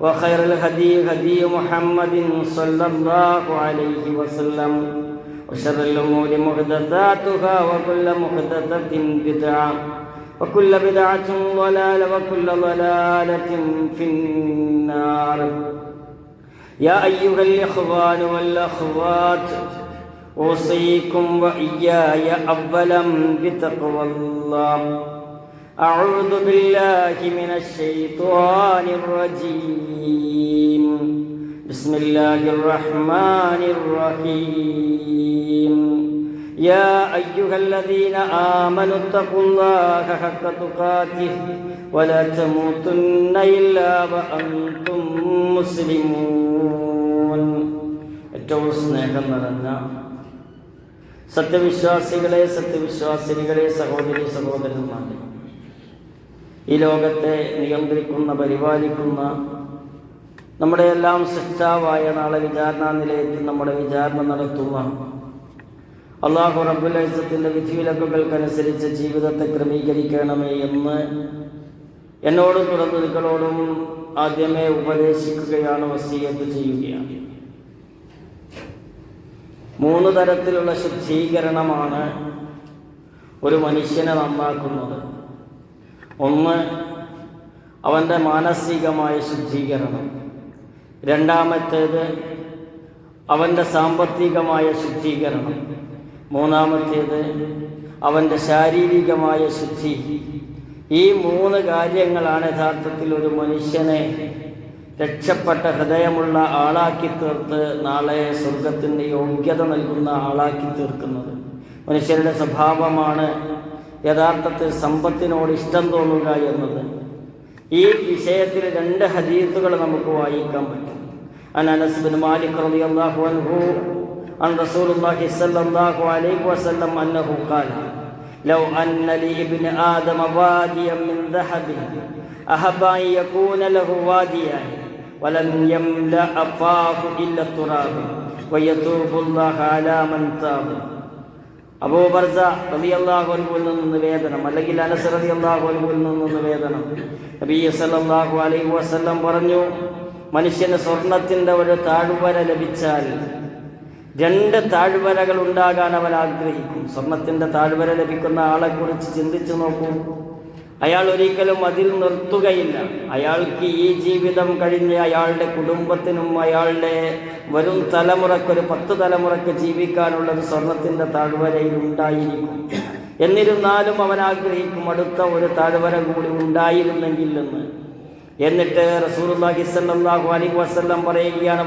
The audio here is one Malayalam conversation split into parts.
وخير الهدي هدي محمد صلى الله عليه وسلم وشر الأمور محدثاتها وكل محدثة بدعة وكل بدعة ضلالة وكل ضلالة في النار. يا أيها الإخوان والأخوات أوصيكم وإياي أولا بتقوى الله. أعوذ بالله من الشيطان الرجيم بسم الله الرحمن الرحيم يا أيها الذين آمنوا اتقوا الله حق تقاته ولا تموتن إلا وأنتم مسلمون ഏറ്റവും സ്നേഹം നിറഞ്ഞ സത്യവിശ്വാസികളെ സത്യവിശ്വാസിനികളെ സഹോദരി സഹോദരന്മാരെ ഈ ലോകത്തെ നിയന്ത്രിക്കുന്ന പരിപാലിക്കുന്ന നമ്മുടെ എല്ലാം സൃഷ്ടാവായ നാളെ വിചാരണ നിലയത്തിൽ നമ്മുടെ വിചാരണ നടത്തുന്ന അള്ളാഹു റബ്ബുലൈസത്തിന്റെ വിധിവിലക്കുകൾക്കനുസരിച്ച് ജീവിതത്തെ ക്രമീകരിക്കണമേ എന്ന് എന്നോടും തുറന്നുകളോടും ആദ്യമേ ഉപദേശിക്കുകയാണ് വസീയത്ത് ചെയ്യുകയാണ്. മൂന്ന് തരത്തിലുള്ള ശുദ്ധീകരണമാണ് ഒരു മനുഷ്യനെ നന്നാക്കുന്നത്. ഒന്ന് അവന്റെ മാനസികമായ ശുദ്ധീകരണം. രണ്ടാമത്തേത് അവന്റെ സാമ്പത്തികമായ ശുദ്ധീകരണം. മൂന്നാമത്തേത് അവന്റെ ശാരീരികമായ ശുദ്ധി. ഈ മൂന്ന് കാര്യങ്ങളാണ് യഥാർത്ഥത്തിൽ ഒരു മനുഷ്യനെ രക്ഷപ്പെട്ട ഹൃദയമുള്ള ആളാക്കി തീർത്ത് നാളെ സ്വർഗത്തിന്റെ യോഗ്യത നൽകുന്ന ആളാക്കി തീർക്കുന്നത്. മനുഷ്യരുടെ സ്വഭാവമാണ് യഥാർത്ഥത്തിൽ സമ്പത്തിനോട് ഇഷ്ടം തോന്നുക എന്നത് ഈ വിഷയത്തിൽ രണ്ട് ഹദീത്തുകൾ നമുക്ക് വായിക്കാൻ പറ്റും അൻ അനസ് ബിൻ മാലിക് റളിയല്ലാഹു അൻഹു عن رسول الله صلى الله عليه وسلم أنه قال لو أن لابن آدم واديا من ذهب أحب أن يكون له واديان ولم يملأ فاه إلا التراب ويتوب الله على من تاب അബൂബർസ റബി അൻഹുവിൽ നിന്ന് നിവേദനം അല്ലെങ്കിൽ അനസ് റബി അൻഹുവിൽ നിന്ന് നിവേദനം നബി സല്ലല്ലാഹു അലൈഹി വസല്ലം പറഞ്ഞു മനുഷ്യന് സ്വർണത്തിന്റെ ഒരു താഴ്വര ലഭിച്ചാൽ രണ്ട് താഴ്വരകൾ ഉണ്ടാകാൻ അവൻ ആഗ്രഹിക്കും. സ്വർണത്തിന്റെ താഴ്വര ലഭിക്കുന്ന ആളെക്കുറിച്ച് ചിന്തിച്ചു നോക്കൂ. അയാൾ ഒരിക്കലും അതിൽ നിർത്തുകയില്ല. അയാൾക്ക് ഈ ജീവിതം കഴിഞ്ഞ് അയാളുടെ കുടുംബത്തിനും അയാളുടെ വരും തലമുറക്കൊരു പത്ത് തലമുറയ്ക്ക് ജീവിക്കാനുള്ളത് സ്വർണത്തിന്റെ താഴ്വരയിൽ ഉണ്ടായിരിക്കും. എന്നിരുന്നാലും അവൻ ആഗ്രഹിക്കും അടുത്ത ഒരു താഴ്വര കൂടി ഉണ്ടായിരുന്നെങ്കിൽ എന്ന് എന്നിട്ട് റസൂലുള്ളാഹി സ്വല്ലല്ലാഹു അലൈഹി വസല്ലം പറയുകയാണ്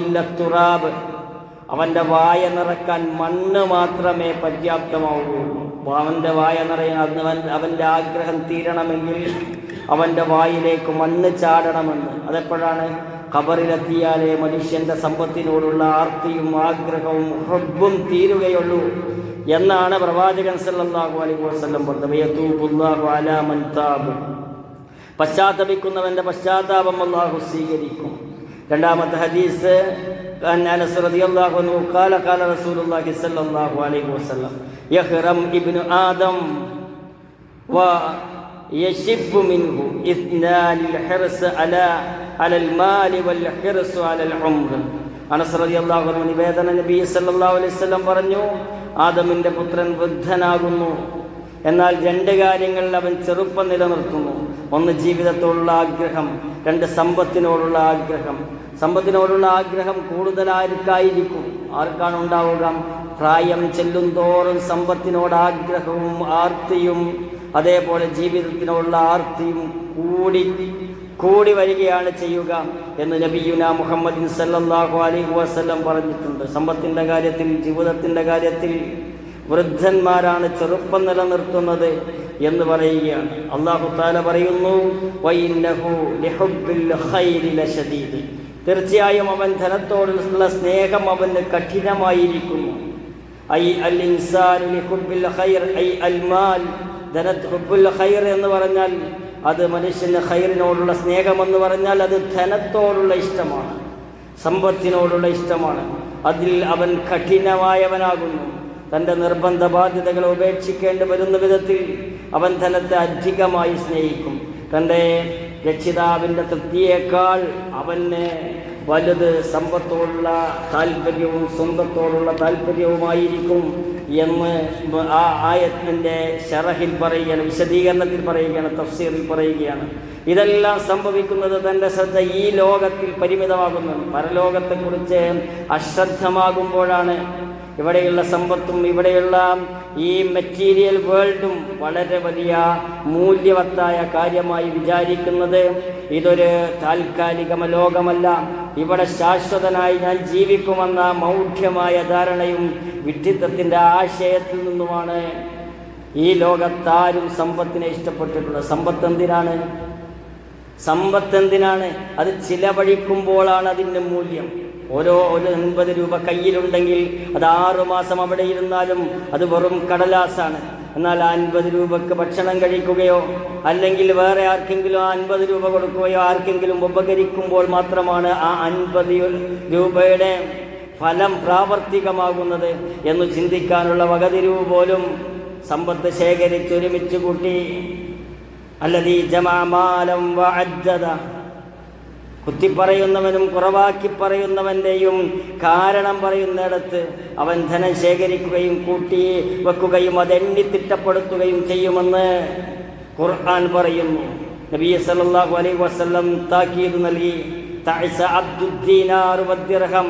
ഇല്ല തുറാബ്. അവന്റെ വായ നിറക്കാൻ മണ്ണ് മാത്രമേ പര്യാപ്തമാവുകയുള്ളൂ. അവന്റെ വായ നിറയാൻ അവൻ അവന്റെ ആഗ്രഹം തീരണമെങ്കിൽ അവന്റെ വായിലേക്ക് മണ്ണ് ചാടണമെന്ന്. അതെപ്പോഴാണ്? ഖബറിലെത്തിയാലേ മനുഷ്യന്റെ സമ്പത്തിനോടുള്ള ആർത്തിയും ആഗ്രഹവും ഹൃബും തീരുകയുള്ളൂ എന്നാണ് പ്രവാചകൻ സല്ലാഹു അലൈഹി വസ്ലം പറഞ്ഞത്. പശ്ചാത്തപിക്കുന്നവന്റെ പശ്ചാത്താപം അള്ളാഹു സ്വീകരിക്കും. രണ്ടാമത്തെ ഹദീസ് عن انس رضي الله عنه قال قال رسول الله صلى الله عليه وسلم يحرم ابن ادم ويشب منه اثنان الحرص على على المال والحرص على العمر അനസ് റളിയല്ലാഹു അൻഹു നിവേദന നബി സല്ലല്ലാഹു അലൈഹി വസല്ലം പറഞ്ഞു ആദമിന്റെ പുത്രൻ വൃദ്ധനാകുന്നു എന്നാൽ രണ്ട് കാര്യങ്ങളിൽ അവൻ ചെറുപ്പം നിലനിർത്തുന്നു ഒന്ന് ജീവിതത്തോടുള്ള ആഗ്രഹം രണ്ട് സമ്പത്തിനോടുള്ള ആഗ്രഹം. സമ്പത്തിനോടുള്ള ആഗ്രഹം കൂടുതൽ ആർക്കായിരിക്കും ആർക്കാണ് ഉണ്ടാവുക? പ്രായം ചെല്ലും തോറും സമ്പത്തിനോട് ആഗ്രഹവും ആർത്തിയും അതേപോലെ ജീവിതത്തിനോടുള്ള ആർത്തിയും കൂടി കൂടി വരികയാണ് ചെയ്യുക എന്ന് നബിയുന മുഹമ്മദിൻ സല്ലാഹു അലൈഹി വസല്ലം പറഞ്ഞിട്ടുണ്ട്. സമ്പത്തിന്റെ കാര്യത്തിൽ ജീവിതത്തിന്റെ കാര്യത്തിൽ വൃദ്ധന്മാരാണ് ചെറുപ്പം നിലനിർത്തുന്നത്. എന്ന് പറയുകയാണ്. അള്ളാഹു താല പറയുന്നു തീർച്ചയായും അവൻ ധനത്തോടുള്ള സ്നേഹം അവന് കഠിനമായിരിക്കുന്നു. ഐ അൽ ഇൻസാൻ ഐ അൽ മാൽ. ധനത്ത് ഹുബ്ബുൽ ഖൈർ എന്ന് പറഞ്ഞാൽ അത് മനുഷ്യന് ഖൈറിനോടുള്ള സ്നേഹമെന്ന് പറഞ്ഞാൽ അത് ധനത്തോടുള്ള ഇഷ്ടമാണ് സമ്പത്തിനോടുള്ള ഇഷ്ടമാണ്. അതിൽ അവൻ കഠിനമായവനാകുന്നു. തന്റെ നിർബന്ധ ബാധ്യതകൾ ഉപേക്ഷിക്കേണ്ടി വരുന്ന വിധത്തിൽ അവൻ ധനത്തെ അധികമായി സ്നേഹിക്കും. തന്റെ രക്ഷിതാവിന്റെ തൃപ്തിയേക്കാൾ അവന് വലുത് സമ്പത്തോടുള്ള താല്പര്യവും സ്വന്തത്തോടുള്ള താല്പര്യവുമായിരിക്കും എന്ന് ആ ആയത്തിന്റെ ഷറഹിൽ പറയുകയാണ് വിശദീകരണത്തിൽ പറയുകയാണ് തഫ്സീറിൽ പറയുകയാണ്. ഇതെല്ലാം സംഭവിക്കുന്നത് തന്റെ ശ്രദ്ധ ഈ ലോകത്തിൽ പരിമിതമാകുന്നു പരലോകത്തെക്കുറിച്ച് അശ്രദ്ധമാകുമ്പോഴാണ് ഇവിടെയുള്ള സമ്പത്തും ഇവിടെയുള്ള ഈ മെറ്റീരിയൽ വേൾഡും വളരെ വലിയ മൂല്യവത്തായ കാര്യമായി വിചാരിക്കുന്നത് ഇതൊരു താൽക്കാലിക ലോകമല്ല. ഇവിടെ ശാശ്വതനായി ഞാൻ ജീവിക്കുമെന്ന മൗഢ്യമായ ധാരണയും വിഡ്ഢിത്തത്തിന്റെ ആശയത്തിൽ നിന്നുമാണ് ഈ ലോകത്താരും സമ്പത്തിനെ ഇഷ്ടപ്പെട്ടിട്ടുള്ളത് സമ്പത്ത് എന്തിനാണ്? സമ്പത്ത് എന്തിനാണ്? അത് ചിലവഴിക്കുമ്പോഴാണ് അതിന്റെ മൂല്യം. ഓരോ ഒരു അൻപത് രൂപ കയ്യിലുണ്ടെങ്കിൽ അത് ആറു മാസം അവിടെ ഇരുന്നാലും അത് വെറും കടലാസാണ്. എന്നാൽ അൻപത് രൂപക്ക് ഭക്ഷണം കഴിക്കുകയോ അല്ലെങ്കിൽ വേറെ ആർക്കെങ്കിലും ആ അൻപത് രൂപ കൊടുക്കുകയോ ആർക്കെങ്കിലും ഉപകരിക്കുമ്പോൾ മാത്രമാണ് ആ അൻപത് രൂപയുടെ ഫലം പ്രാവർത്തികമാകുന്നത് എന്ന് ചിന്തിക്കാനുള്ള വകതിരിവ് പോലും സമ്പത്ത് ശേഖരിച്ച് ഒരുമിച്ച് കൂട്ടി. അല്ലതീ ജമാമാലം വഅജ്ജദ. കുത്തിപ്പറയുന്നവനും കുറവാക്കി പറയുന്നവന്റെയും കാരണം പറയുന്നിടത്ത് അവൻ ധനം ശേഖരിക്കുകയും കൂട്ടി വെക്കുകയും അതെണ്ണി തിട്ടപ്പെടുത്തുകയും ചെയ്യുമെന്ന് ഖുർആൻ പറയുന്നു. നബിയ സല്ലല്ലാഹു അലൈ വസ്ലം താക്കീത് നൽകി. തഅസ അബ്ദുദ്ദീനാർ വദ്ദിർഹം.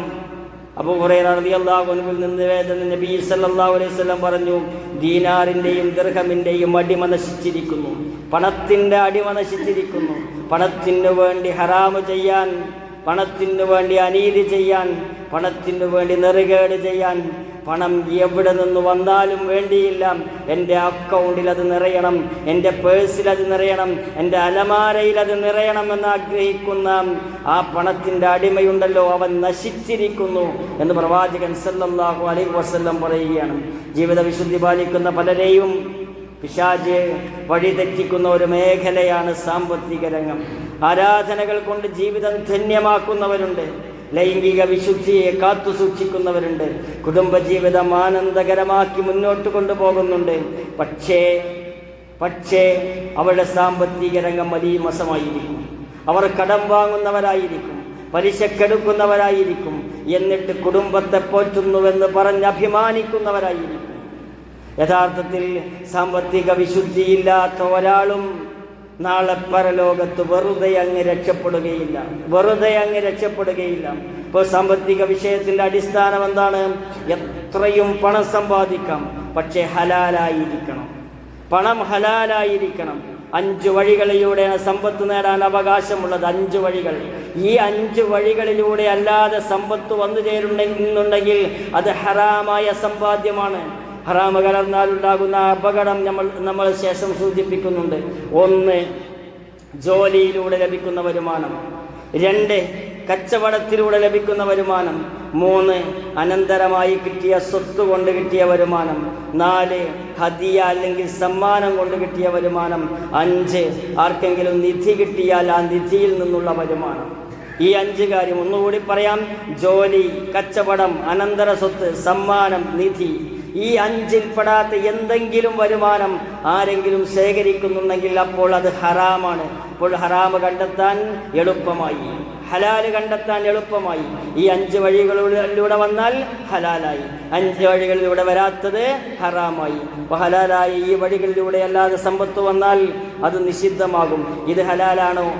അബൂ ഹുറൈറ റളിയല്ലാഹു അൻഹുവിൽ നിന്ന് വേദന നബി സല്ലല്ലാഹു അലൈഹി വസല്ലം പറഞ്ഞു ദീനാറിന്റെയും ദർഹമിന്റെയും അടിമ നശിച്ചിരിക്കുന്നു പണത്തിന്റെ അടിമ നശിച്ചിരിക്കുന്നു പണത്തിനു വേണ്ടി ഹറാമ് ചെയ്യാൻ പണത്തിനു വേണ്ടി അനീതി ചെയ്യാൻ പണത്തിനു വേണ്ടി നെറുകേട് ചെയ്യാൻ പണം എവിടെ നിന്ന് വന്നാലും വേണ്ടിയില്ല. എന്റെ അക്കൗണ്ടിൽ അത് നിറയണം. എന്റെ പേഴ്സിൽ അത് നിറയണം. എന്റെ അലമാരയിൽ അത് നിറയണം എന്ന് ആഗ്രഹിക്കുന്ന ആ പണത്തിന്റെ അടിമയുണ്ടല്ലോ. അവൻ നശിച്ചിരിക്കുന്നു എന്ന് പ്രവാചകൻ സല്ലാഹു അലൈഹി വസല്ലം പറയുകയാണ്. ജീവിത വിശുദ്ധി പാലിക്കുന്ന പലരെയും പിശാജ് വഴിതെറ്റിക്കുന്ന ഒരു മേഖലയാണ് സാമ്പത്തിക രംഗം. ആരാധനകൾ കൊണ്ട് ജീവിതം ധന്യമാക്കുന്നവരുണ്ട്. ലൈംഗിക വിശുദ്ധിയെ കാത്തു സൂക്ഷിക്കുന്നവരുണ്ട്. കുടുംബജീവിതം ആനന്ദകരമാക്കി മുന്നോട്ട് കൊണ്ടുപോകുന്നുണ്ട്. പക്ഷേ പക്ഷേ അവരുടെ സാമ്പത്തിക രംഗം മലീമസമായിരിക്കും അവർ കടം വാങ്ങുന്നവരായിരിക്കും. പലിശക്കെടുക്കുന്നവരായിരിക്കും എന്നിട്ട് കുടുംബത്തെ പോറ്റുന്നുവെന്ന് പറഞ്ഞ് അഭിമാനിക്കുന്നവരായിരിക്കും. യഥാർത്ഥത്തിൽ സാമ്പത്തിക വിശുദ്ധിയില്ലാത്ത ഒരാളും നാളെ പരലോകത്ത് വെറുതെ അങ്ങ് രക്ഷപ്പെടുകയില്ല. വെറുതെ അങ്ങ് രക്ഷപ്പെടുകയില്ല. ഇപ്പോൾ സാമ്പത്തിക വിഷയത്തിന്റെ അടിസ്ഥാനം എന്താണ്? എത്രയും പണം സമ്പാദിക്കാം. പക്ഷേ ഹലാലായിരിക്കണം. പണം ഹലാലായിരിക്കണം. അഞ്ച് വഴികളിലൂടെയാണ് സമ്പത്ത് നേടാൻ അവകാശമുള്ളത്. അഞ്ച് വഴികൾ. ഈ അഞ്ച് വഴികളിലൂടെ അല്ലാതെ സമ്പത്ത് വന്നു ചേരുന്നുണ്ടെങ്കിൽ അത് ഹറാമായ സമ്പാദ്യമാണ്. ഹറാമ് കലർന്നാലുണ്ടാകുന്ന അപകടം നമ്മൾ നമ്മൾ ശേഷം സൂചിപ്പിക്കുന്നുണ്ട്. ഒന്ന് ജോലിയിലൂടെ ലഭിക്കുന്ന വരുമാനം. രണ്ട് കച്ചവടത്തിലൂടെ ലഭിക്കുന്ന വരുമാനം. മൂന്ന് അനന്തരമായി കിട്ടിയ സ്വത്ത് കൊണ്ട് കിട്ടിയ വരുമാനം. നാല് ഹദിയ അല്ലെങ്കിൽ സമ്മാനം കൊണ്ട് കിട്ടിയ വരുമാനം. അഞ്ച് ആർക്കെങ്കിലും നിധി കിട്ടിയാൽ ആ നിധിയിൽ നിന്നുള്ള വരുമാനം. ഈ അഞ്ച് കാര്യം ഒന്നുകൂടി പറയാം. ജോലി കച്ചവടം അനന്തര സ്വത്ത് സമ്മാനം നിധി. ഈ അഞ്ചിൽപ്പെടാത്ത എന്തെങ്കിലും വരുമാനം ആരെങ്കിലും ശേഖരിക്കുന്നുണ്ടെങ്കിൽ അപ്പോൾ അത് ഹറാമാണ്. അപ്പോൾ ഹറാമ് കണ്ടെത്താൻ എളുപ്പമായി. ഹലാൽ കണ്ടെത്താൻ എളുപ്പമായി. ഈ അഞ്ച് വഴികളിലൂടെ വന്നാൽ ഹലാലായി. അഞ്ച് വഴികളിലൂടെ വരാത്തത് ഹറാമായി. അപ്പോൾ ഹലാലായി ഈ വഴികളിലൂടെ അല്ലാതെ സമ്പത്ത് വന്നാൽ അത് നിഷിദ്ധമാകും. ഇത് ഹലാലാണോ?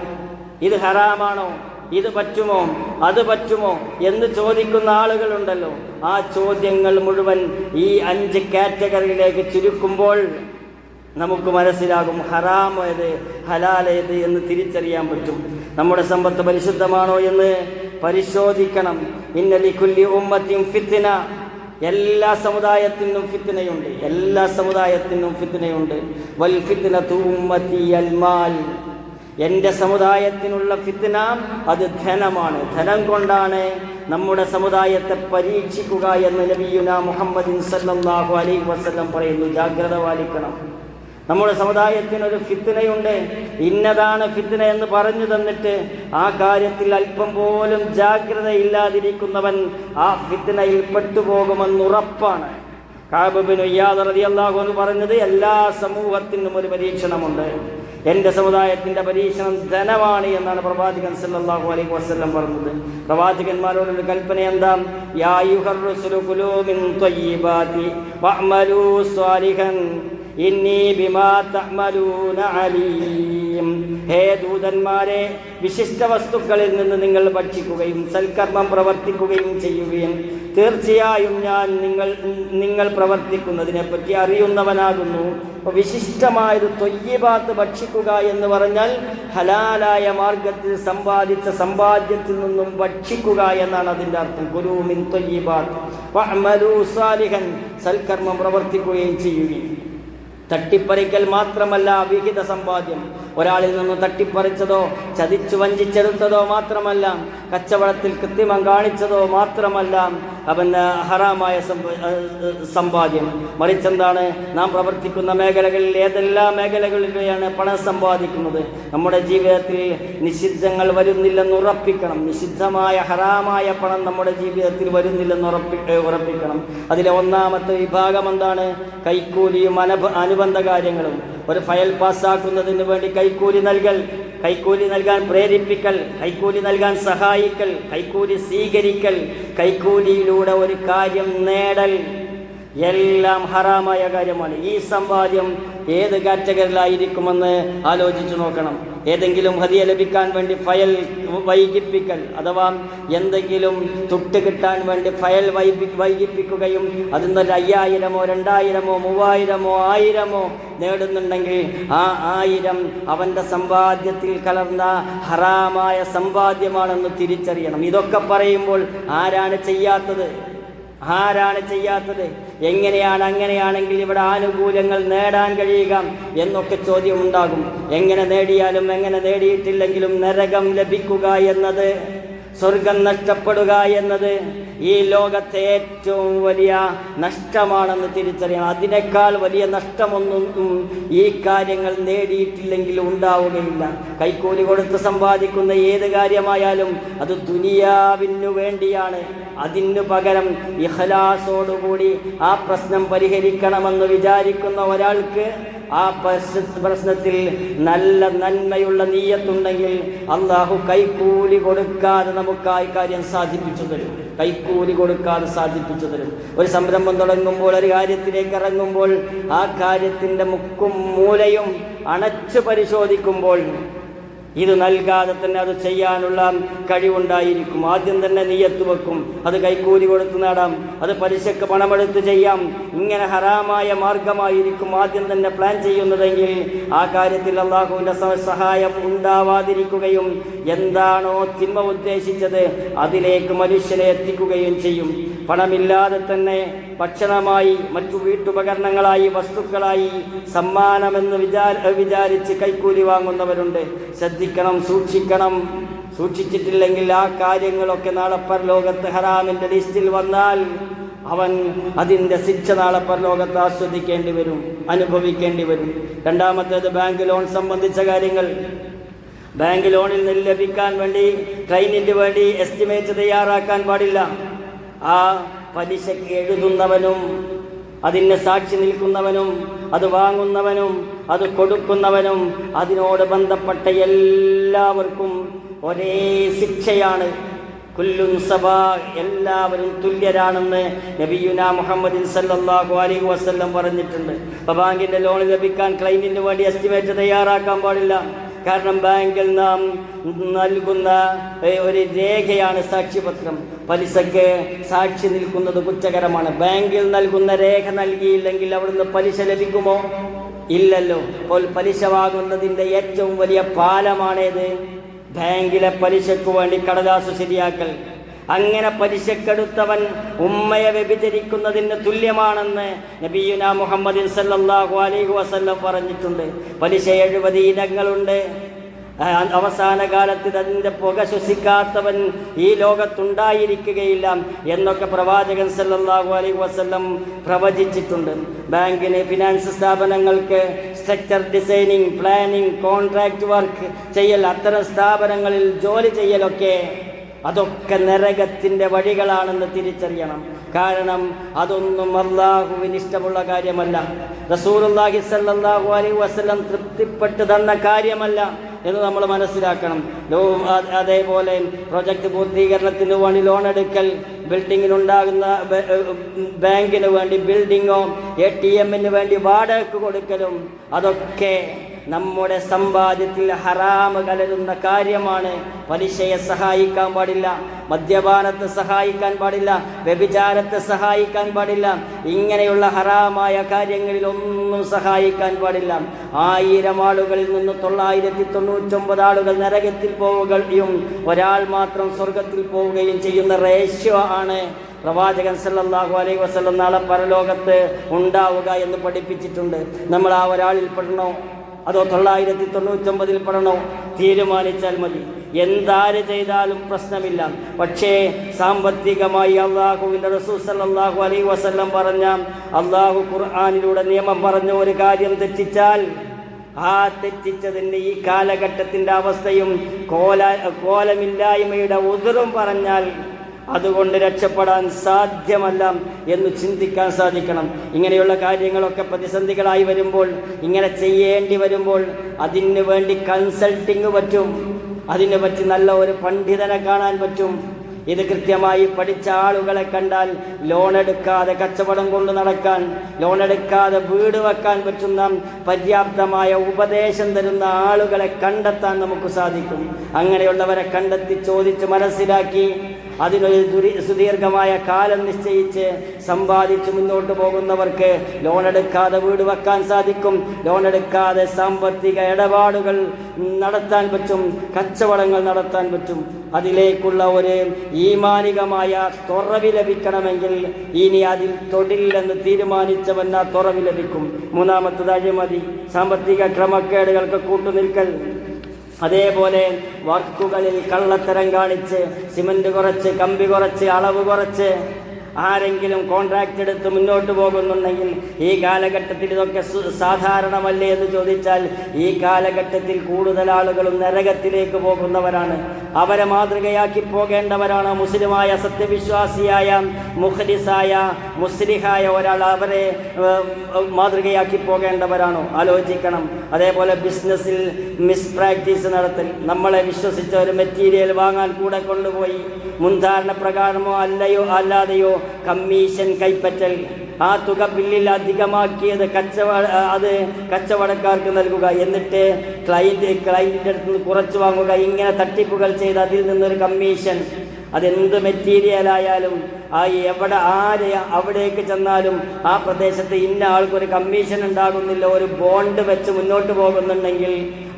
ഇത് ഹറാമാണോ? ഇത് പറ്റുമോ? അത് പറ്റുമോ? എന്ന് ചോദിക്കുന്ന ആളുകളുണ്ടല്ലോ. ആ ചോദ്യങ്ങൾ മുഴുവൻ ഈ അഞ്ച് കാറ്റഗറിയിലേക്ക് ചുരുക്കുമ്പോൾ നമുക്ക് മനസ്സിലാകും ഹറാം ഏത് എന്ന് തിരിച്ചറിയാൻ പറ്റും. നമ്മുടെ സമ്പത്ത് പരിശുദ്ധമാണോ എന്ന് പരിശോധിക്കണം. ഇന്നലിക്കുല്ലി ഉമ്മത്തിയും ഫിത്തിന എല്ലാ സമുദായത്തിനും ഫിത്തിനയുണ്ട് എല്ലാ സമുദായത്തിനും ഫിത്തിനയുണ്ട് വൽ ഫിത്തിന തൂമ്മത്തി അൽമാൽ എന്റെ സമുദായത്തിനുള്ള ഫിത്ന അത് ധനമാണ്. ധനം കൊണ്ടാണ് നമ്മുടെ സമുദായത്തെ പരീക്ഷിക്കുക എന്ന് നബിയുന മുഹമ്മദിൻ സല്ലല്ലാഹു അലൈഹി വസ്ലം പറയുന്നു. ജാഗ്രത പാലിക്കണം. നമ്മുടെ സമുദായത്തിനൊരു ഫിത്തിനയുണ്ട് ഇന്നതാണ് ഫിത്തിന എന്ന് പറഞ്ഞു തന്നിട്ട് ആ കാര്യത്തിൽ അല്പം പോലും ജാഗ്രത ഇല്ലാതിരിക്കുന്നവൻ ആ ഫിത്തിനയിൽ പെട്ടുപോകുമെന്ന് ഉറപ്പാണ്. കാബിബിന് ഇയാദ് റളിയല്ലാഹു എന്ന് പറഞ്ഞത് എല്ലാ സമൂഹത്തിനും ഒരു പരീക്ഷണമുണ്ട്. എന്റെ സമുദായത്തിന്റെ പരീക്ഷണം ധനമാണ് എന്നാണ് പ്രവാചകൻ സല്ലാഹു അലൈഹി വസല്ലം പറഞ്ഞത്. പ്രവാചകന്മാരോടൊരു കൽപ്പന എന്താ? യാ ഇന്നി ബിമാ അലീം. ഹേ ദൂതന്മാരെ വിശിഷ്ട വസ്തുക്കളിൽ നിന്ന് നിങ്ങൾ ഭക്ഷിക്കുകയും സൽക്കർമ്മം പ്രവർത്തിക്കുകയും ചെയ്യുകയും തീർച്ചയായും ഞാൻ നിങ്ങൾ നിങ്ങൾ പ്രവർത്തിക്കുന്നതിനെ പറ്റി അറിയുന്നവനാകുന്നു. അപ്പോൾ വിശിഷ്ടമായൊരു തൊയ്യബാത്ത് ഭക്ഷിക്കുക എന്ന് പറഞ്ഞാൽ ഹലാലായ മാർഗത്തിൽ സമ്പാദിച്ച സമ്പാദ്യത്തിൽ നിന്നും ഭക്ഷിക്കുക എന്നാണ് അതിന്റെ അർത്ഥം. ഗുരുമിൻ തൊയ്യബാത്ത് സാലിഹൻ. സൽക്കർമ്മം പ്രവർത്തിക്കുകയും ചെയ്യുകയും. തട്ടിപ്പറിക്കൽ മാത്രമല്ല വിഹിത സമ്പാദ്യം. ഒരാളിൽ നിന്ന് തട്ടിപ്പറിച്ചതോ ചതിച്ചു വഞ്ചിച്ചെടുത്തതോ മാത്രമല്ല കച്ചവടത്തിൽ കൃത്രിമം കാണിച്ചതോ മാത്രമല്ല അവന് ഹറാമായ സമ്പാദ്യം. മറിച്ചെന്താണ്? നാം പ്രവർത്തിക്കുന്ന മേഖലകളിൽ ഏതെല്ലാം മേഖലകളിലെയാണ് പണം സമ്പാദിക്കുന്നത്? നമ്മുടെ ജീവിതത്തിൽ നിഷിദ്ധങ്ങൾ വരുന്നില്ലെന്ന് ഉറപ്പിക്കണം. നിഷിദ്ധമായ ഹറാമായ പണം നമ്മുടെ ജീവിതത്തിൽ വരുന്നില്ലെന്ന് ഉറപ്പി ഉറപ്പിക്കണം. അതിലെ ഒന്നാമത്തെ വിഭാഗം എന്താണ്? കൈക്കൂലിയും അനബ അനുബന്ധ കാര്യങ്ങളും. ഒരു ഫയൽ പാസ്സാക്കുന്നതിന് വേണ്ടി കൈക്കൂലി നൽകൽ കൈക്കൂലി നൽകാൻ പ്രേരിപ്പിക്കൽ കൈക്കൂലി നൽകാൻ സഹായിക്കൽ കൈക്കൂലി സ്വീകരിക്കൽ കൈക്കൂലിയിലൂടെ ഒരു കാര്യം നേടൽ. എല്ലാം ഹറാമായ കാര്യമാണ്. ഈ സമ്പാദ്യം ഏത് കാറ്റഗറിയിലായിരിക്കുമെന്ന് ആലോചിച്ചു നോക്കണം. ഏതെങ്കിലും ഹതിയ ലഭിക്കാൻ വേണ്ടി ഫയൽ വൈകിപ്പിക്കൽ അഥവാ എന്തെങ്കിലും തുട്ട് കിട്ടാൻ വേണ്ടി ഫയൽ വൈകി വൈകിപ്പിക്കുകയും അതിൽ നിന്നൊരു അയ്യായിരമോ രണ്ടായിരമോ മൂവായിരമോ ആയിരമോ നേടുന്നുണ്ടെങ്കിൽ ആ ആയിരം അവന്റെ സമ്പാദ്യത്തിൽ കലർന്ന ഹറാമായ സമ്പാദ്യമാണെന്ന് തിരിച്ചറിയണം. ഇതൊക്കെ പറയുമ്പോൾ ആരാണ് ചെയ്യാത്തത്? ആരാണ് ചെയ്യാത്തത്? എങ്ങനെയാണ് അങ്ങനെയാണെങ്കിൽ ഇവിടെ ആനുകൂല്യങ്ങൾ നേടാൻ കഴിയുക എന്നൊക്കെ ചോദ്യമുണ്ടാകും. എങ്ങനെ നേടിയാലും എങ്ങനെ നേടിയിട്ടില്ലെങ്കിലും നരകം ലഭിക്കുക എന്നത് സ്വർഗം നഷ്ടപ്പെടുക എന്നത് ഈ ലോകത്തെ ഏറ്റവും വലിയ നഷ്ടമാണെന്ന് തിരിച്ചറിയണം. അതിനേക്കാൾ വലിയ നഷ്ടമൊന്നും ഈ കാര്യങ്ങൾ നേടിയിട്ടില്ലെങ്കിൽ ഉണ്ടാവുകയില്ല. കൈക്കൂലി കൊടുത്ത് സമ്പാദിക്കുന്ന ഏത് കാര്യമായാലും അത് ദുനിയാവിനു വേണ്ടിയാണ്. അതിനു പകരം ഇഹലാസോടുകൂടി ആ പ്രശ്നം പരിഹരിക്കണമെന്ന് വിചാരിക്കുന്ന ഒരാൾക്ക് ആ പ്രശ്ന പ്രശ്നത്തിൽ നല്ല നന്മയുള്ള നീയത്തുണ്ടെങ്കിൽ അള്ളാഹു കൈക്കൂലി കൊടുക്കാതെ നമുക്ക് ആ കാര്യം സാധിപ്പിച്ചു തരും. കൈക്കൂലി കൊടുക്കാതെ സാധിപ്പിച്ചു തരും. ഒരു സംരംഭം തുടങ്ങുമ്പോൾ ഒരു കാര്യത്തിലേക്ക് ഇറങ്ങുമ്പോൾ ആ കാര്യത്തിന്റെ മുക്കും മൂലയും അണച്ചു പരിശോധിക്കുമ്പോൾ ഇത് നൽകാതെ തന്നെ അത് ചെയ്യാനുള്ള കഴിവുണ്ടായിരിക്കും. ആദ്യം തന്നെ നീയത്ത് വെക്കും. അത് കൈക്കൂലി കൊടുത്ത് നേടാം. അത് പലിശക്ക് പണമെടുത്ത് ചെയ്യാം. ഇങ്ങനെ ഹറാമായ മാർഗമായിരിക്കും ആദ്യം തന്നെ പ്ലാൻ ചെയ്യുന്നതെങ്കിൽ ആ കാര്യത്തിൽ അള്ളാഹുവിന്റെ സഹായം ഉണ്ടാവാതിരിക്കുകയും എന്താണോ തിന്മ ഉദ്ദേശിച്ചത് അതിലേക്ക് മനുഷ്യനെ എത്തിക്കുകയും ചെയ്യും. പണമില്ലാതെ തന്നെ ഭക്ഷണമായി മറ്റു വീട്ടുപകരണങ്ങളായി വസ്തുക്കളായി സമ്മാനമെന്ന് വിചാര വിചാരിച്ച് കൈക്കൂലി വാങ്ങുന്നവരുണ്ട്. ശ്രദ്ധിക്കണം സൂക്ഷിക്കണം. സൂക്ഷിച്ചിട്ടില്ലെങ്കിൽ ആ കാര്യങ്ങളൊക്കെ നാളെ പരലോകത്ത് ഹറാമിന്റെ ലിസ്റ്റിൽ വന്നാൽ അവൻ അതിന്റെ ശിക്ഷ നാളെ പരലോകത്ത് ആസ്വദിക്കേണ്ടി വരും അനുഭവിക്കേണ്ടി വരും. രണ്ടാമത്തേത് ബാങ്ക് ലോൺ സംബന്ധിച്ച കാര്യങ്ങൾ. ബാങ്ക് ലോണിൽ നിന്ന് ലഭിക്കാൻ വേണ്ടി ട്രെയിനിന് വേണ്ടി എസ്റ്റിമേറ്റ് തയ്യാറാക്കാൻ പാടില്ല. ആ പലിശയ്ക്ക് എഴുതുന്നവനും അതിന് സാക്ഷി നിൽക്കുന്നവനും അത് വാങ്ങുന്നവനും അത് കൊടുക്കുന്നവനും അതിനോട് ബന്ധപ്പെട്ട എല്ലാവർക്കും ഒരേ ശിക്ഷയാണ്. കുല്ലും സഭ എല്ലാവരും തുല്യരാണെന്ന് നബിയുന മുഹമ്മദ് സല്ലാഹു അലൈഹി വസ്ല്ലം പറഞ്ഞിട്ടുണ്ട്. അപ്പോൾ ബാങ്കിന്റെ ലോൺ ലഭിക്കാൻ ക്ലൈന്റിന് വേണ്ടി എസ്റ്റിമേറ്റ് തയ്യാറാക്കാൻ പാടില്ല. കാരണം ബാങ്കിൽ നാം നൽകുന്ന ഒരു രേഖയാണ് സാക്ഷ്യപത്രം. പലിശക്ക് സാക്ഷി നിൽക്കുന്നത് കുറ്റകരമാണ്. ബാങ്കിൽ നൽകുന്ന രേഖ നൽകിയില്ലെങ്കിൽ അവിടുന്ന് പലിശ ലഭിക്കുമോ? ഇല്ലല്ലോ. അപ്പോൾ പലിശ വാങ്ങുന്നതിന്റെ ഏറ്റവും വലിയ പാലമാണേത്? ബാങ്കിലെ പലിശയ്ക്ക് വേണ്ടി കടലാസ് ശരിയാക്കൽ. അങ്ങനെ പലിശക്കെടുത്തവൻ ഉമ്മയെ വ്യഭിചരിക്കുന്നതിന് തുല്യമാണെന്ന് നബിയുന മുഹമ്മദിൻ സല്ലാഹു അലൈഹി വസല്ലം പറഞ്ഞിട്ടുണ്ട്. പലിശ എഴുപത് ഇനങ്ങളുണ്ട്. അവസാന കാലത്ത് അതിന്റെ പുക ശ്വസിക്കാത്തവൻ ഈ ലോകത്തുണ്ടായിരിക്കുകയില്ല എന്നൊക്കെ പ്രവാചകൻ സല്ലാഹു അലൈഹി വസല്ലം പ്രവചിച്ചിട്ടുണ്ട്. ബാങ്കിന് ഫിനാൻസ് സ്ഥാപനങ്ങൾക്ക് structure designing planning contract work ചെയ്യൽ അത്തരം സ്ഥാപനങ്ങളിൽ ജോലി ചെയ്യലൊക്കെ അതൊക്കെ നരകത്തിന്റെ വഴികളാണെന്ന് തിരിച്ചറിയണം. കാരണം അതൊന്നും അള്ളാഹുവിന് ഇഷ്ടമുള്ള കാര്യമല്ല. റസൂലുള്ളാഹി സല്ലല്ലാഹു അലൈഹി വസല്ലം തൃപ്തിപ്പെട്ട് തന്ന കാര്യമല്ല എന്ന് നമ്മൾ മനസ്സിലാക്കണം. അതേപോലെ പ്രൊജക്ട് പൂർത്തീകരണത്തിന് വേണ്ടി ലോൺ എടുക്കൽ ബിൽഡിങ്ങിനുണ്ടാകുന്ന ബാങ്കിന് വേണ്ടി ബിൽഡിങ്ങോ എ ടി എമ്മിന് വേണ്ടി വാടകയ്ക്ക് കൊടുക്കലും അതൊക്കെ നമ്മുടെ സമ്പാദ്യത്തിൽ ഹറാമ് കലരുന്ന കാര്യമാണ്. പലിശയെ സഹായിക്കാൻ പാടില്ല മദ്യപാനത്തെ സഹായിക്കാൻ പാടില്ല വ്യഭിചാരത്തെ സഹായിക്കാൻ പാടില്ല ഇങ്ങനെയുള്ള ഹറാമായ കാര്യങ്ങളിൽ ഒന്നും സഹായിക്കാൻ പാടില്ല. ആയിരം ആളുകളിൽ നിന്ന് തൊള്ളായിരത്തി തൊണ്ണൂറ്റൊമ്പത് ആളുകൾ നരകത്തിൽ പോവുകയും ഒരാൾ മാത്രം സ്വർഗത്തിൽ പോവുകയും ചെയ്യുന്ന റേഷ്യോ ആണ്. പ്രവാചകൻ സല്ലാഹു അലൈ വസല്ലം നാളെ പരലോകത്ത് ഉണ്ടാവുക എന്ന് പഠിപ്പിച്ചിട്ടുണ്ട്. നമ്മൾ ആ ഒരാളിൽ പെടണോ? അതോ തൊള്ളായിരത്തി തൊണ്ണൂറ്റൊമ്പതിൽ പണണോ തീരുമാനിച്ചാൽ മതി. എന്താര് ചെയ്താലും പ്രശ്നമില്ല. പക്ഷേ സാമ്പത്തികമായി അള്ളാഹുവിന്റെ റസൂൽ സല്ലല്ലാഹു അലൈഹി വസല്ലം പറഞ്ഞ അള്ളാഹു ഖുർആാനിലൂടെ നിയമം പറഞ്ഞ ഒരു കാര്യം തെറ്റിച്ചാൽ ആ തെറ്റിച്ചതിന്റെ ഈ കാലഘട്ടത്തിന്റെ അവസ്ഥയും കോല കോലമില്ലായ്മയുടെ ഉതിറും പറഞ്ഞാൽ അതുകൊണ്ട് രക്ഷപ്പെടാൻ സാധ്യമല്ല എന്ന് ചിന്തിക്കാൻ സാധിക്കണം. ഇങ്ങനെയുള്ള കാര്യങ്ങളൊക്കെ പ്രതിസന്ധികളായി വരുമ്പോൾ ഇങ്ങനെ ചെയ്യേണ്ടി വരുമ്പോൾ അതിന് വേണ്ടി കൺസൾട്ടിങ് പറ്റും. അതിനെ പറ്റി നല്ല ഒരു പണ്ഡിതനെ കാണാൻ പറ്റും. ഇത് കൃത്യമായി പഠിച്ച ആളുകളെ കണ്ടാൽ ലോൺ എടുക്കാതെ കച്ചവടം കൊണ്ട് നടക്കാൻ ലോൺ എടുക്കാതെ വീട് വെക്കാൻ പറ്റുന്ന പര്യാപ്തമായ ഉപദേശം തരുന്ന ആളുകളെ കണ്ടെത്താൻ നമുക്ക് സാധിക്കും. അങ്ങനെയുള്ളവരെ കണ്ടെത്തി ചോദിച്ച് മനസ്സിലാക്കി അതിനൊരു ദുരി സുദീർഘമായ കാലം നിശ്ചയിച്ച് സമ്പാദിച്ച് മുന്നോട്ട് പോകുന്നവർക്ക് ലോൺ എടുക്കാതെ വീട് വെക്കാൻ സാധിക്കും. ലോൺ എടുക്കാതെ സാമ്പത്തിക ഇടപാടുകൾ നടത്താൻ പറ്റും കച്ചവടങ്ങൾ നടത്താൻ പറ്റും. അതിലേക്കുള്ള ഒരു ഈമാനികമായ തുറവി ലഭിക്കണമെങ്കിൽ ഇനി അതിൽ തൊടില്ലെന്ന് തീരുമാനിച്ചവൻ ആ തുറവി ലഭിക്കും. മൂന്നാമത്തത് അഴിമതി സാമ്പത്തിക ക്രമക്കേടുകൾക്ക് കൂട്ടുനിൽക്കൽ. അതേപോലെ വർക്കുകളിൽ കള്ളത്തരം കാണിച്ച് സിമന്റ് കുറച്ച് കമ്പി കുറച്ച് അളവ് കുറച്ച് ആരെങ്കിലും കോൺട്രാക്റ്റ് എടുത്ത് മുന്നോട്ട് പോകുന്നുണ്ടെങ്കിൽ ഈ കാലഘട്ടത്തിൽ ഇതൊക്കെ സാധാരണമല്ലേ എന്ന് ചോദിച്ചാൽ ഈ കാലഘട്ടത്തിൽ കൂടുതൽ ആളുകളും നരകത്തിലേക്ക് പോകുന്നവരാണ്. അവരെ മാതൃകയാക്കി പോകേണ്ടവരാണ് മുസ്ലിമായ സത്യവിശ്വാസിയായ മുഖലിസായ മുസ്ലിഹായ ഒരാൾ അവരെ മാതൃകയാക്കി പോകേണ്ടവരാണോ? ആലോചിക്കണം. അതേപോലെ ബിസിനസ്സിൽ മിസ് പ്രാക്ടീസ് നടത്തൽ. നമ്മളെ വിശ്വസിച്ച ഒരു മെറ്റീരിയൽ വാങ്ങാൻ കൂടെ കൊണ്ടുപോയി. മുൻധാരണ പ്രകാരമോ അല്ലയോ അല്ലാതെയോ കമ്മീഷൻ കൈപ്പറ്റൽ. ആ തുക ബില്ലിൽ അധികമാക്കിയത് കച്ചവട അത് കച്ചവടക്കാർക്ക് നൽകുക. എന്നിട്ട് ക്ലൈന്റ് ക്ലൈന്റിന്റെ അടുത്ത് നിന്ന് കുറച്ച് വാങ്ങുക. ഇങ്ങനെ തട്ടിപ്പുകൾ ചെയ്ത് അതിൽ നിന്നൊരു കമ്മീഷൻ. അതെന്ത് മെറ്റീരിയലായാലും ആ എവിടെ ആര് അവിടേക്ക് ചെന്നാലും ആ പ്രദേശത്ത് ഇന്ന ആൾക്കൊരു കമ്മീഷൻ ഉണ്ടാകുന്നില്ല ഒരു ബോണ്ട് വെച്ച് മുന്നോട്ട് പോകുന്നുണ്ടെങ്കിൽ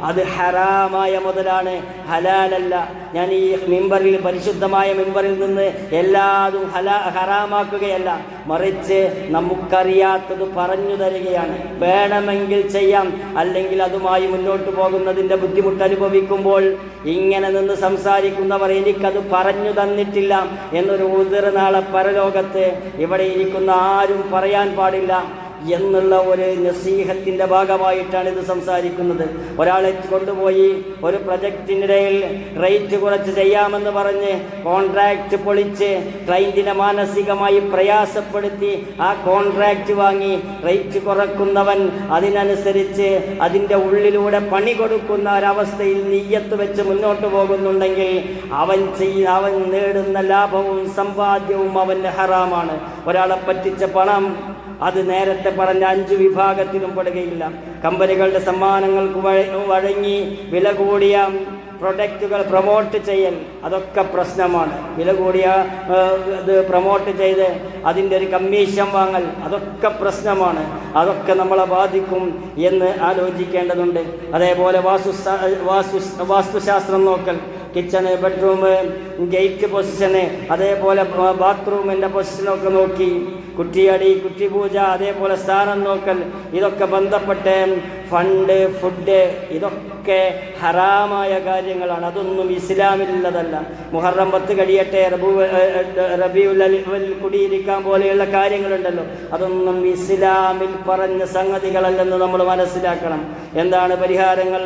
അത് ഹറാമായ മുതലാണ് ഹലാലല്ല. ഞാൻ ഈ മിമ്പറിൽ പരിശുദ്ധമായ മിമ്പറിൽ നിന്ന് എല്ലാതും ഹലാ ഹറാമാക്കുകയല്ല. മറിച്ച് നമുക്കറിയാത്തത് പറഞ്ഞു തരികയാണ്. വേണമെങ്കിൽ ചെയ്യാം. അല്ലെങ്കിൽ അതുമായി മുന്നോട്ട് പോകുന്നതിന്റെ ബുദ്ധിമുട്ട് അനുഭവിക്കുമ്പോൾ ഇങ്ങനെ നിന്ന് സംസാരിക്കുന്നവർ എനിക്കത് പറഞ്ഞു തന്നിട്ടില്ല എന്നൊരു ഉതിർ നാളെ പരലോകത്ത് ഇവിടെ ഇരിക്കുന്ന ആരും പറയാൻ പാടില്ല. എന്നുള്ള ഒരു നസീഹത്തിന്റെ ഭാഗമായിട്ടാണ് ഇത് സംസാരിക്കുന്നത്. ഒരാളെ കൊണ്ടുപോയി ഒരു പ്രൊജക്റ്റിനിടയിൽ റേറ്റ് കുറച്ച് ചെയ്യാമെന്ന് പറഞ്ഞ് കോൺട്രാക്റ്റ് പൊളിച്ച് ക്ലൈന്റിനെ മാനസികമായി പ്രയാസപ്പെടുത്തി ആ കോൺട്രാക്റ്റ് വാങ്ങി റേറ്റ് കുറക്കുന്നവൻ അതിനനുസരിച്ച് അതിന്റെ ഉള്ളിലൂടെ പണി കൊടുക്കുന്ന ഒരവസ്ഥയിൽ നീയത്ത് വെച്ച് മുന്നോട്ട് പോകുന്നുണ്ടെങ്കിൽ അവൻ ചെയ്യ അവൻ നേടുന്ന ലാഭവും സമ്പാദ്യവും അവന്റെ ഹറാമാണ്. ഒരാളെ പറ്റിച്ച പണം അത് നേരത്തെ പറഞ്ഞ അഞ്ച് വിഭാഗത്തിലും പെടുകയില്ല. കമ്പനികളുടെ സമ്മാനങ്ങൾക്ക് വഴങ്ങി വില കൂടിയ പ്രൊഡക്റ്റുകൾ പ്രൊമോട്ട് ചെയ്യൽ അതൊക്കെ പ്രശ്നമാണ്. വില കൂടിയ ഇത് പ്രൊമോട്ട് ചെയ്ത് അതിന്റെ ഒരു കമ്മീഷൻ വാങ്ങൽ അതൊക്കെ പ്രശ്നമാണ്. അതൊക്കെ നമ്മളെ ബാധിക്കും എന്ന് ആലോചിക്കേണ്ടതുണ്ട്. അതേപോലെ വാസ്തു വാസ്തു വാസ്തുശാസ്ത്രം നോക്കൽ. കിച്ചണ് ബെഡ്റൂം ഗേറ്റ് പൊസിഷന് അതേപോലെ ബാത്റൂമിന്റെ പൊസിഷനൊക്കെ നോക്കി. കുറ്റിയടി കുറ്റിപൂജ അതേപോലെ സ്ഥാനം നോക്കൽ. ഇതൊക്കെ ബന്ധപ്പെട്ട് ഫണ്ട് ഫുഡ് ഇതൊക്കെ ഹറാമായ കാര്യങ്ങളാണ്. അതൊന്നും ഇസ്ലാമിലുള്ളതല്ല മുഹറം പത്ത് കഴിയട്ടെ റബു റബിയുൽ കുടിയിരിക്കാൻ പോലെയുള്ള കാര്യങ്ങളുണ്ടല്ലോ. അതൊന്നും ഇസ്ലാമിൽ പറഞ്ഞ സംഗതികളല്ലെന്ന് നമ്മൾ മനസ്സിലാക്കണം. എന്താണ് പരിഹാരങ്ങൾ?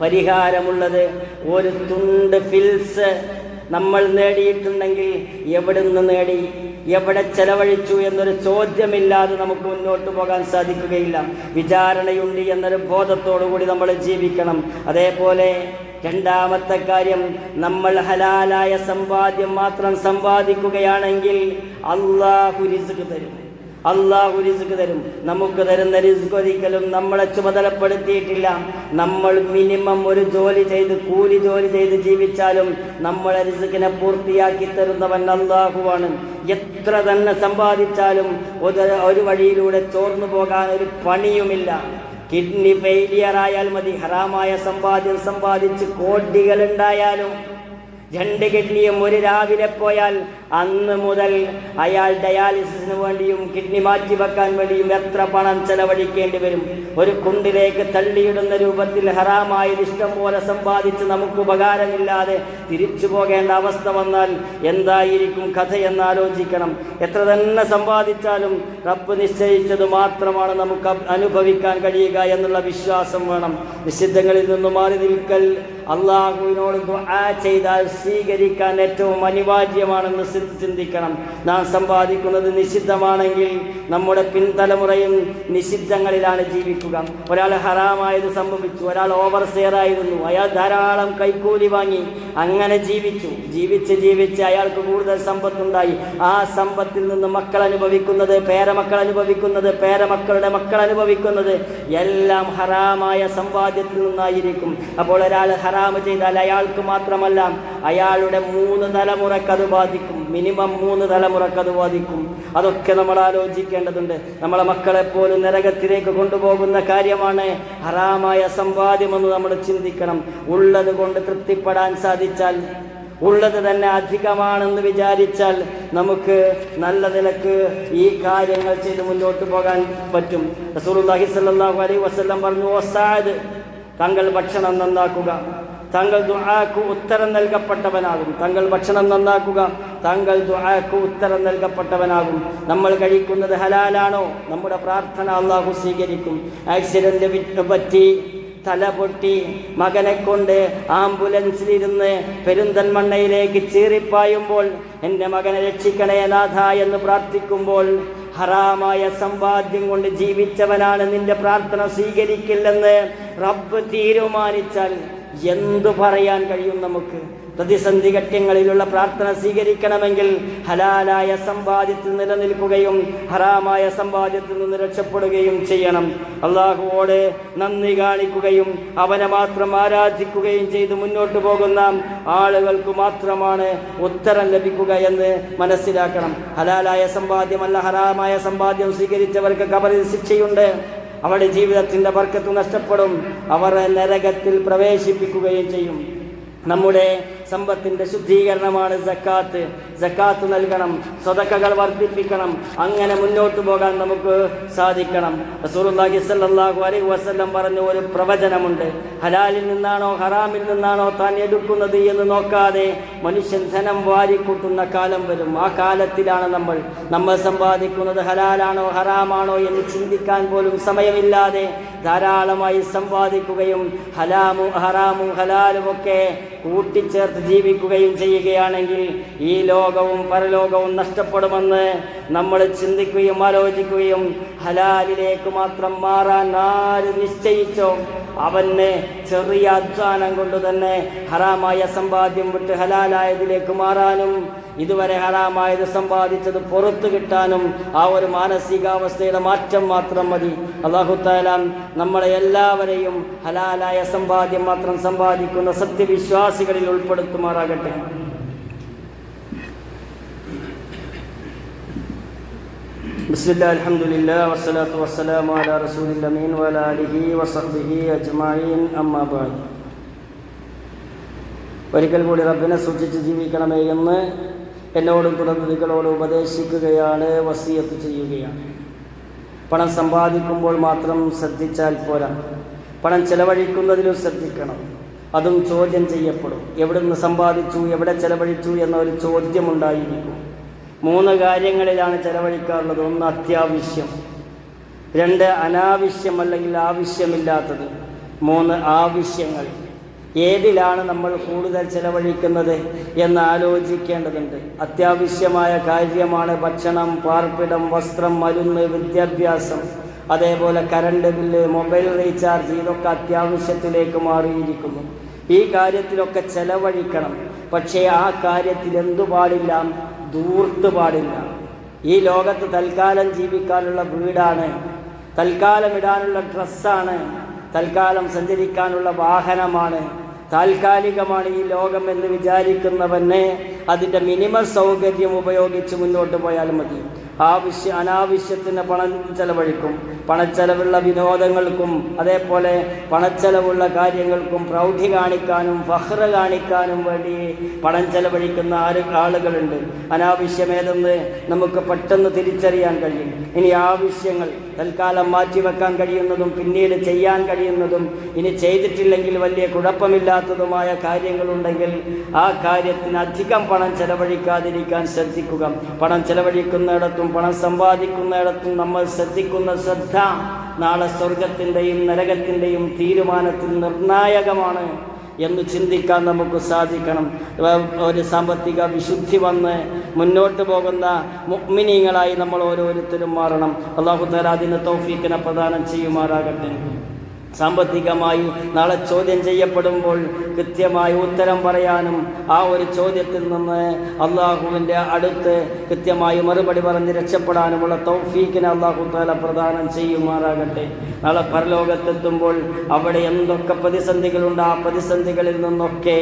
പരിഹാരമുള്ളത് ഒരു തുണ്ട് ഫിൽസ് നമ്മൾ നേടിയിട്ടുണ്ടെങ്കിൽ എവിടുന്ന് നേടി എവിടെ ചെലവഴിച്ചു എന്നൊരു ചോദ്യമില്ലാതെ നമുക്ക് മുന്നോട്ട് പോകാൻ സാധിക്കുകയില്ല. വിചാരണയുണ്ട് എന്നൊരു ബോധത്തോടു കൂടി നമ്മൾ ജീവിക്കണം. അതേപോലെ രണ്ടാമത്തെ കാര്യം നമ്മൾ ഹലാലായ സമ്പാദ്യം മാത്രം സമ്പാദിക്കുകയാണെങ്കിൽ അള്ളാഹു റിസ്ക് തരും. അള്ളാഹു റിസ്ക് തരും. നമുക്ക് തരുന്ന റിസ്ക് ഒരിക്കലും നമ്മളെ ചുമതലപ്പെടുത്തിയിട്ടില്ല. നമ്മൾ മിനിമം ഒരു ജോലി ചെയ്ത് കൂലി ജോലി ചെയ്ത് ജീവിച്ചാലും നമ്മളെ റിസ്കിനെ പൂർത്തിയാക്കി തരുന്നവൻ അള്ളാഹുവാണ് എത്ര തന്നെ സമ്പാദിച്ചാലും ഒരു ഒരു വഴിയിലൂടെ ചോർന്നു പോകാൻ ഒരു പണിയുമില്ല. കിഡ്നി ഫെയിലിയർ ആയാൽ മതി. ഹറാമായ സമ്പാദ്യം സമ്പാദിച്ച് കോടികൾ ഉണ്ടായാലും രണ്ട് കിഡ്നിയും ഒരു രാവിലെ പോയാൽ അന്ന് മുതൽ അയാൾ ഡയാലിസിസിന് വേണ്ടിയും കിഡ്നി മാറ്റി വെക്കാൻ വേണ്ടിയും എത്ര പണം ചെലവഴിക്കേണ്ടി വരും? ഒരു കുണ്ടിലേക്ക് തള്ളിയിടുന്ന രൂപത്തിൽ ഹറാമായത് ഇഷ്ടം പോലെ സമ്പാദിച്ച് നമുക്ക് ഉപകാരമില്ലാതെ തിരിച്ചു പോകേണ്ട അവസ്ഥ വന്നാൽ എന്തായിരിക്കും കഥ ആലോചിക്കണം എത്ര തന്നെ സമ്പാദിച്ചാലും റബ്ബ് നിശ്ചയിച്ചത് മാത്രമാണ് നമുക്ക് അനുഭവിക്കാൻ കഴിയുക എന്നുള്ള വിശ്വാസം വേണം. നിഷിദ്ധങ്ങളിൽ നിന്ന് മാറി നിൽക്കൽ അള്ളാഹുവിനോട് ആ ചെയ്താൽ സ്വീകരിക്കാൻ ഏറ്റവും അനിവാര്യമാണെന്ന് സി- ചിന്തിക്കണം. നാം സമ്പാദിക്കുന്നത് നിഷിദ്ധമാണെങ്കിൽ നമ്മുടെ പിൻതലമുറയും നിഷിദ്ധങ്ങളിലാണ് ജീവിക്കുക. ഒരാൾ ഹറാമായത് സംഭവിച്ചു ഒരാൾ ഓവർ സെയറായിരുന്നു അയാൾ ധാരാളം കൈക്കൂലി വാങ്ങി അങ്ങനെ ജീവിച്ചു. ജീവിച്ച് ജീവിച്ച് അയാൾക്ക് കൂടുതൽ സമ്പത്തുണ്ടായി. ആ സമ്പത്തിൽ നിന്ന് മക്കൾ അനുഭവിക്കുന്നത് പേരമക്കൾ അനുഭവിക്കുന്നത് പേരമക്കളുടെ മക്കൾ അനുഭവിക്കുന്നത് എല്ലാം ഹറാമായ സമ്പാദ്യത്തിൽ നിന്നായിരിക്കും. അപ്പോൾ ഒരാൾ ഹറാമ് ചെയ്താൽ അയാൾക്ക് മാത്രമല്ല അയാളുടെ മൂന്ന് തലമുറക്കത് ബാധിക്കും. മിനിമം മൂന്ന് തലമുറയ്ക്ക് അത് ബാധിക്കും അതൊക്കെ നമ്മൾ ആലോചിക്കേണ്ടതുണ്ട്. നമ്മളെ മക്കളെ പോലും നരകത്തിലേക്ക് കൊണ്ടുപോകുന്ന കാര്യമാണ് ഹറാമായ സമ്പാദ്യമെന്ന് നമ്മൾ ചിന്തിക്കണം. ഉള്ളത് കൊണ്ട് തൃപ്തിപ്പെടാൻ സാധിച്ചാൽ ഉള്ളത് തന്നെ അധികമാണെന്ന് വിചാരിച്ചാൽ നമുക്ക് നല്ല നിലയ്ക്ക് ഈ കാര്യങ്ങൾ ചെയ്ത് മുന്നോട്ട് പോകാൻ പറ്റും. സ്വല്ലല്ലാഹു അലൈഹി വസല്ലം പറഞ്ഞു ഒസാദ് തങ്ങൾ ഭക്ഷണം നന്നാക്കുക. താങ്കൾ ദുആക്ക് ഉത്തരം നൽകപ്പെട്ടവനാകും. താങ്കൾ ഭക്ഷണം നന്നാക്കുക താങ്കൾ ദുആക്ക് ഉത്തരം നൽകപ്പെട്ടവനാകും. നമ്മൾ കഴിക്കുന്നത് ഹലാലാണോ? നമ്മുടെ പ്രാർത്ഥന അള്ളാഹു സ്വീകരിക്കും. ആക്സിഡന്റ് പറ്റി തല പൊട്ടി മകനെ കൊണ്ട് ആംബുലൻസിലിരുന്ന് പെരുന്തൽമണ്ണയിലേക്ക് ചീറിപ്പായുമ്പോൾ എന്റെ മകനെ രക്ഷിക്കണേ നാഥ എന്ന് പ്രാർത്ഥിക്കുമ്പോൾ ഹറാമായ സമ്പാദ്യം കൊണ്ട് ജീവിച്ചവനാണ് നിന്റെ പ്രാർത്ഥന സ്വീകരിക്കില്ലെന്ന് റബ്ബ് തീരുമാനിച്ചാൽ എന്തു പറയാൻ കഴിയും നമുക്ക്? പ്രതിസന്ധി ഘട്ടങ്ങളിലുള്ള പ്രാർത്ഥന സ്വീകരിക്കണമെങ്കിൽ ഹലാലായ സമ്പാദ്യത്തിൽ നിലനിൽക്കുകയും ഹറാമായ സമ്പാദ്യത്തിൽ നിന്ന് രക്ഷപ്പെടുകയും ചെയ്യണം. അള്ളാഹുവോട് നന്ദി കാണിക്കുകയും അവനെ മാത്രം ആരാധിക്കുകയും ചെയ്ത് മുന്നോട്ട് പോകുന്ന ആളുകൾക്ക് മാത്രമാണ് ഉത്തരം ലഭിക്കുക എന്ന് മനസ്സിലാക്കണം. ഹലാലായ സമ്പാദ്യമല്ല ഹറാമായ സമ്പാദ്യം സ്വീകരിച്ചവർക്ക് കബറിൽ ശിക്ഷയുണ്ട്. അവരുടെ ജീവിതത്തിന്റെ ബർക്കത്ത് നഷ്ടപ്പെടും. അവർ നരകത്തിൽ പ്രവേശിപ്പിക്കുകയും ചെയ്യും. നമ്മുടെ സമ്പത്തിന്റെ ശുദ്ധീകരണമാണ് സക്കാത്ത്. സക്കാത്ത് നൽകണം സ്വതക്കകൾ വർദ്ധിപ്പിക്കണം അങ്ങനെ മുന്നോട്ട് പോകാൻ നമുക്ക് സാധിക്കണം. റസൂലുള്ളാഹി സല്ലാഹു അലൈഹി വസല്ലം പറഞ്ഞ ഒരു പ്രവചനമുണ്ട്. ഹലാലിൽ നിന്നാണോ ഹറാമിൽ നിന്നാണോ താൻ എടുക്കുന്നത് എന്ന് നോക്കാതെ മനുഷ്യൻ ധനം വാരിക്കൂട്ടുന്ന കാലം വരും. ആ കാലത്തിലാണ് നമ്മൾ നമ്മൾ സമ്പാദിക്കുന്നത് ഹലാലാണോ ഹറാമാണോ എന്ന് ചിന്തിക്കാൻ പോലും സമയമില്ലാതെ ധാരാളമായി സമ്പാദിക്കുകയും ഹലാമു ഹറാമു ഹലാലും ഒക്കെ കൂട്ടിച്ചേർത്ത് ജീവിക്കുകയും ചെയ്യുകയാണെങ്കിൽ ഈ ലോകവും പരലോകവും നഷ്ടപ്പെടുമെന്ന് നമ്മൾ ചിന്തിക്കുകയും ആലോചിക്കുകയും ഹലാലിലേക്ക് മാത്രം മാറാൻ ആര് നിശ്ചയിച്ചോ അവന് ചെറിയ അധ്വാനം കൊണ്ട് തന്നെ ഹറാമായ സമ്പാദ്യം വിട്ട് ഹലാലായതിലേക്ക് മാറാനും ഇതുവരെ ഹറാമായത് സമ്പാദിച്ചത് പുറത്തു കിട്ടാനും ആ ഒരു മാനസികാവസ്ഥയുടെ മാറ്റം മാത്രം മതി അള്ളാഹുത്താലാം നമ്മളെ എല്ലാവരെയും ഹലാലായ സമ്പാദ്യം മാത്രം സമ്പാദിക്കുന്ന സത്യവിശ്വാസികളിൽ ഉൾപ്പെടുത്തുമാറാകട്ടെ بسم الله الحمد لله والصلاة والسلام على رسول الأمين وعلى آله وصحبه أجمعين أما بعد ഒരിക്കൽ കൂടി റബ്ബിനെ സൂക്ഷിച്ച് ജീവിക്കണമേ എന്ന് എന്നോടും തുടർന്ന് നിങ്ങളോട് ഉപദേശിക്കുകയാണ് വസീയത്ത് ചെയ്യുകയാണ്. പണം സമ്പാദിക്കുമ്പോൾ മാത്രം ശ്രദ്ധിച്ചാൽ പോരാ. പണം ചെലവഴിക്കുന്നതിലും ശ്രദ്ധിക്കണം. അതും ചോദ്യം ചെയ്യപ്പെടും. എവിടുന്ന് സമ്പാദിച്ചു എവിടെ ചെലവഴിച്ചു എന്നൊരു ചോദ്യമുണ്ടായിരിക്കും. മൂന്ന് കാര്യങ്ങളിലാണ് ചെലവഴിക്കാറുള്ളത്. ഒന്ന് അത്യാവശ്യം രണ്ട് അനാവശ്യം അല്ലെങ്കിൽ ആവശ്യമില്ലാത്തത്. മൂന്ന് ആവശ്യങ്ങൾ. ഏതിലാണ് നമ്മൾ കൂടുതൽ ചെലവഴിക്കുന്നത് എന്ന് ആലോചിക്കേണ്ടതുണ്ട്. അത്യാവശ്യമായ കാര്യമാണ് ഭക്ഷണം പാർപ്പിടം വസ്ത്രം മരുന്ന് വിദ്യാഭ്യാസം. അതേപോലെ കറണ്ട് ബില്ല് മൊബൈൽ റീചാർജ് ഇതൊക്കെ അത്യാവശ്യത്തിലേക്ക് മാറിയിരിക്കുന്നു. ഈ കാര്യത്തിലൊക്കെ ചെലവഴിക്കണം. പക്ഷേ ആ കാര്യത്തിൽ എന്തു പാടില്ല? ദൂർത്ത് പാടില്ല. ഈ ലോകത്ത് തൽക്കാലം ജീവിക്കാനുള്ള വീടാണ്. തൽക്കാലം ഇടാനുള്ള ഡ്രസ്സാണ്. തൽക്കാലം സഞ്ചരിക്കാനുള്ള വാഹനമാണ്. താൽക്കാലികമാണ് ഈ ലോകം എന്ന് വിചാരിക്കുന്നവനെ അതിന്റെ മിനിമം സൗകര്യം ഉപയോഗിച്ച് മുന്നോട്ട് പോയാൽ മതി. ആവശ്യ അനാവശ്യത്തിന് പണം ചെലവഴിക്കും. പണച്ചെലവുള്ള വിനോദങ്ങൾക്കും അതേപോലെ പണച്ചെലവുള്ള കാര്യങ്ങൾക്കും പ്രൗഢി കാണിക്കാനും ഫഹ്റ കാണിക്കാനും വേണ്ടി പണം ചെലവഴിക്കുന്ന ആര് ആളുകളുണ്ട്. അനാവശ്യമേതെന്ന് നമുക്ക് പെട്ടെന്ന് തിരിച്ചറിയാൻ കഴിയും. ഇനി ആവശ്യങ്ങൾ തൽക്കാലം മാറ്റിവെക്കാൻ കഴിയുന്നതും പിന്നീട് ചെയ്യാൻ കഴിയുന്നതും ഇനി ചെയ്തിട്ടില്ലെങ്കിൽ വലിയ കുഴപ്പമില്ലാത്തതുമായ കാര്യങ്ങളുണ്ടെങ്കിൽ ആ കാര്യത്തിന് അധികം പണം ചെലവഴിക്കാതിരിക്കാൻ ശ്രദ്ധിക്കുക. പണം ചെലവഴിക്കുന്നിടത്തും പണം സമ്പാദിക്കുന്നിടത്തും നമ്മൾ ശ്രദ്ധിക്കുന്ന ശ്രദ്ധ നാളെ സ്വർഗത്തിന്റെയും നരകത്തിന്റെയും തീരുമാനത്തിൽ നിർണായകമാണ് എന്ന് ചിന്തിക്കാൻ നമുക്ക് സാധിക്കണം. ഒരു സാമ്പത്തിക വിശുദ്ധി വന്ന് മുന്നോട്ട് പോകുന്ന മുഗ്മിനീങ്ങളായി നമ്മൾ ഓരോരുത്തരും മാറണം. അള്ളാഹു തല അതിന് തൗഫീക്കിനെ പ്രദാനം ചെയ്യുമാറാകട്ടെ. സാമ്പത്തികമായി നാളെ ചോദ്യം ചെയ്യപ്പെടുമ്പോൾ കൃത്യമായി ഉത്തരം പറയാനും ആ ഒരു ചോദ്യത്തിൽ നിന്ന് അള്ളാഹുവിന്റെ അടുത്ത് കൃത്യമായി മറുപടി പറഞ്ഞ് രക്ഷപ്പെടാനുമുള്ള തൗഫീഖിനെ അള്ളാഹു താല പ്രദാനം ചെയ്യുമാറാകട്ടെ. നാളെ പരലോകത്തെത്തുമ്പോൾ അവിടെ എന്തൊക്കെ പ്രതിസന്ധികളുണ്ട് ആ പ്രതിസന്ധികളിൽ നിന്നൊക്കെ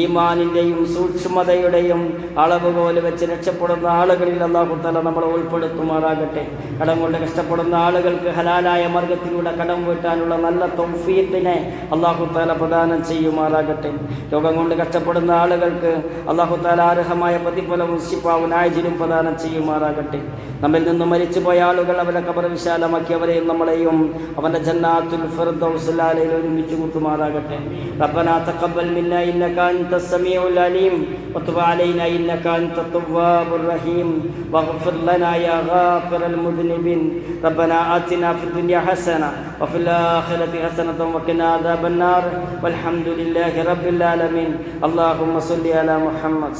ഈമാനിന്റെയും സൂക്ഷ്മതയുടെയും അളവുകോൽ വെച്ച് രക്ഷപ്പെടുന്ന ആളുകളിൽ അള്ളാഹു താല നമ്മളെ ഉൾപ്പെടുത്തുമാറാകട്ടെ. കടം കൊണ്ട് കഷ്ടപ്പെടുന്ന ആളുകൾക്ക് ഹലാലായ മാർഗത്തിലൂടെ കടം വീട്ടാനുള്ള നല്ല തൗഫീഖിനെ അള്ളാഹു താല പ്രദാനം ചെയ്യുമാറാകട്ടെ രോഗം കൊണ്ട് കഷ്ടപ്പെടുന്ന ആളുകൾക്ക് അള്ളാഹു താല അർഹമായ പ്രതിഫലവും ശിപ്പാവും ആഴ്ചയിലും പ്രദാനം ചെയ്യുമാറാകട്ടെ നമ്മിൽ നിന്ന് മരിച്ചുപോയ ആളുകൾ അവരെ കബർ വിശാലമാക്കി അവരെയും നമ്മളെയും അവൻ്റെ ജന്നാത്തുൽ ഫിർദൗസിലാലയിൽ ഒരുമിച്ച് കൂട്ടുമാറാകട്ടെ ربنا تقبل منا إنك أنت السميع العليم وتب علينا إنك أنت التواب الرحيم واغفر لنا يا غافر المذنبين ربنا آتنا في الدنيا حسنة وفي الآخرة حسنة وقنا عذاب النار والحمد لله رب العالمين اللهم صل على محمد